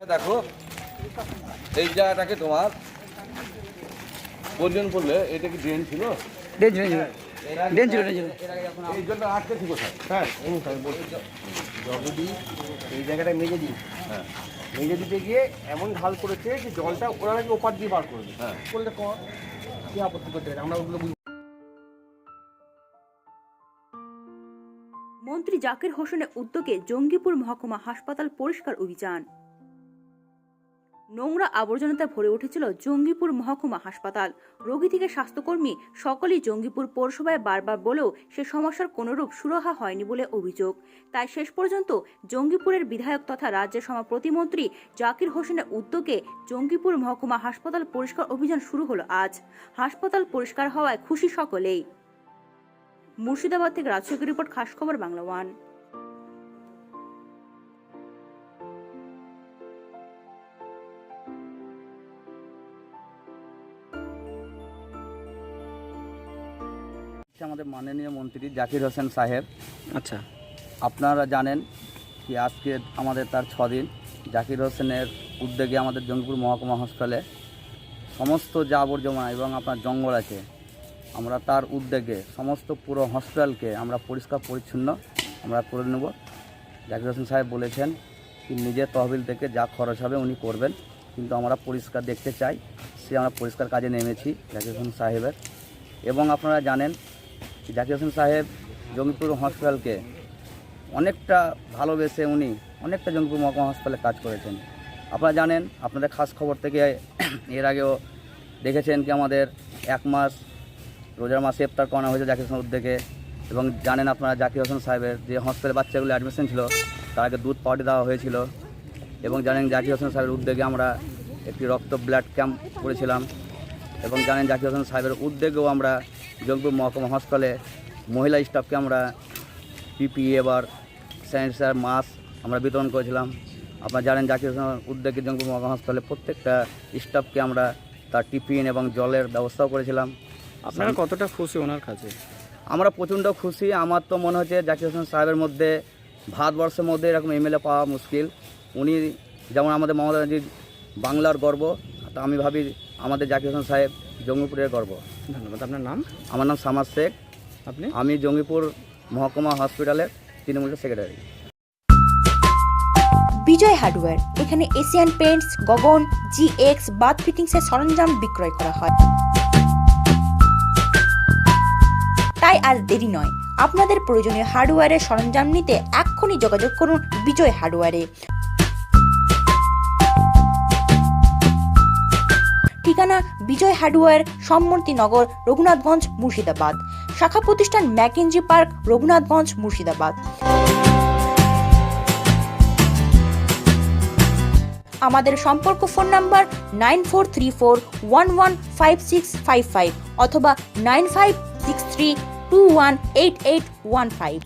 দেখো এই জায়গাটাকে তোমার প্রয়োজন পড়লে এটা কি ড্রেন ছিল? ডেন ছিল ডেন ছিল। ডেন ছিল এই জন্য আটকে জায়গাটা মেজে দিই হ্যাঁ। মেজে দিতে গিয়ে এমন ঢাল করেছে যে জলটা ওরা নাকি ওপার দিয়ে বার করবে হ্যাঁ। করলে কর কি আপত্তি করতে আমরা ওগুলো মন্ত্রী জাকির হোসেনের উদ্যোগে জঙ্গিপুর মহকুমা হাসপাতাল পরিষ্কার অভিযান। নোংরা আবর্জনাতে ভরে উঠেছিল জঙ্গিপুর মহকুমা হাসপাতাল। রোগী থেকে স্বাস্থ্যকর্মী সকলেই জঙ্গিপুর পৌরসভায় বারবার বলেও সে সমস্যার কোনরূপ সুরাহা হয়নি বলে অভিযোগ। তাই শেষ পর্যন্ত জঙ্গিপুরের বিধায়ক তথা রাজ্যের সভা প্রতিমন্ত্রী জাকির হোসেনের উদ্যোগে জঙ্গিপুর মহকুমা হাসপাতাল পরিষ্কার অভিযান শুরু হলো আজ। হাসপাতাল পরিষ্কার হওয়ায় খুশি সকলেই। মুর্শিদাবাদ থেকে রাজশাহী রিপোর্ট খাস খবর বাংলা ওয়ান। হচ্ছে আমাদের মাননীয় মন্ত্রী জাকির হোসেন সাহেব। আচ্ছা। আপনারা জানেন কি আজকে আমাদের তার ছদিন। জাকির হোসেনের উদ্যোগে আমাদের জঙ্গিপুর মহকুমা হসপিটালে সমস্ত যা আবর্জনা এবং আপনার জঙ্গল আছে। আমরা তার উদ্যোগে সমস্ত পুরো হসপিটালকে আমরা পরিষ্কার পরিচ্ছন্ন আমরা করে নেব। জাকির হোসেন সাহেব বলেছেন কি নিজের তহবিল থেকে যা খরচ হবে উনি করবেন। কিন্তু আমরা পরিষ্কার দেখতে চাই সে আমরা পরিষ্কার কাজে নেমেছি জাকির হোসেন সাহেবের। এবং আপনারা জানেন জাকির হোসেন সাহেব জঙ্গিপুর হসপিটালকে অনেকটা ভালোবেসে উনি অনেকটা জঙ্গিপুর মহকুমা হসপিটালে কাজ করেছেন। আপনারা জানেন, আপনাদের খাস খবর থেকে এর আগেও দেখেছেন কি আমাদের এক মাস, রোজার মাসে ইফতার করানো হয়েছে জাকির হোসেন উদ্যোগে এবং জানেন আপনারা জাকির হোসেন সাহেবের যে হসপিটালে বাচ্চাগুলো অ্যাডমিশন ছিল, তার আগে দুধ পাউডার দেওয়া হয়েছিল এবং জানেন জাকির হোসেন সাহেবের উদ্যোগে আমরা একটি রক্ত ব্লাড ক্যাম্প করেছিলাম এবং জানেন জাকির হোসেন সাহেবের উদ্যোগেও আমরা জঙ্গিপুর মহকুমা হাসপাতালে মহিলা স্টাফকে আমরা পিপিই এবার স্যানিটাইজার মাস্ক আমরা বিতরণ করেছিলাম। আপনারা জানেন জাকির হোসেনের উদ্যোগে জঙ্গিপুর মহকুমা হাসপাতালে প্রত্যেকটা স্টাফকে আমরা তার টিফিন এবং জলের ব্যবস্থাও করেছিলাম। আপনারা কতটা খুশি ওনার কাছে? আমরা প্রচণ্ড খুশি। আমার তো মনে হচ্ছে জাকির হোসেন সাহেবের মধ্যে ভারতবর্ষের মধ্যে এরকম এমএলএ পাওয়া মুশকিল। উনি যেমন আমাদের মমতা ব্যানার্জির বাংলার গর্ব তা আমি ভাবি আমাদের জাকির হোসেন সাহেব জঙ্গিপুরের গর্ব। ধন্যবাদ। আপনার নাম? আমার নাম সামাজ শেখ। আপনি? আমি জঙ্গিপুর মহকুমা হসপিটালের তৃণমূলের সেক্রেটারি। বিজয় হার্ডওয়্যার এখানে Asian Paints Gagan G X bath ফিটিংসের সরঞ্জাম বিক্রয় করা হয়। তাই আর দেরি নয় আপনাদের প্রয়োজনীয় হার্ডওয়্যারের সরঞ্জাম নিতে এক্ষুনি যোগাযোগ করুন বিজয় হার্ডওয়্যারে। ঠিকানা বিজয় হার্ডওয়্যার, সম্মতি নগর, রঘুনাথগঞ্জ, মুর্শিদাবাদ। শাখা প্রতিষ্ঠান ম্যাকেঞ্জি পার্ক, রঘুনাথগঞ্জ, মুর্শিদাবাদ। আমাদের সম্পর্ক phone number nine four three four one one five six five five অথবা nine five six three two one eight eight one five.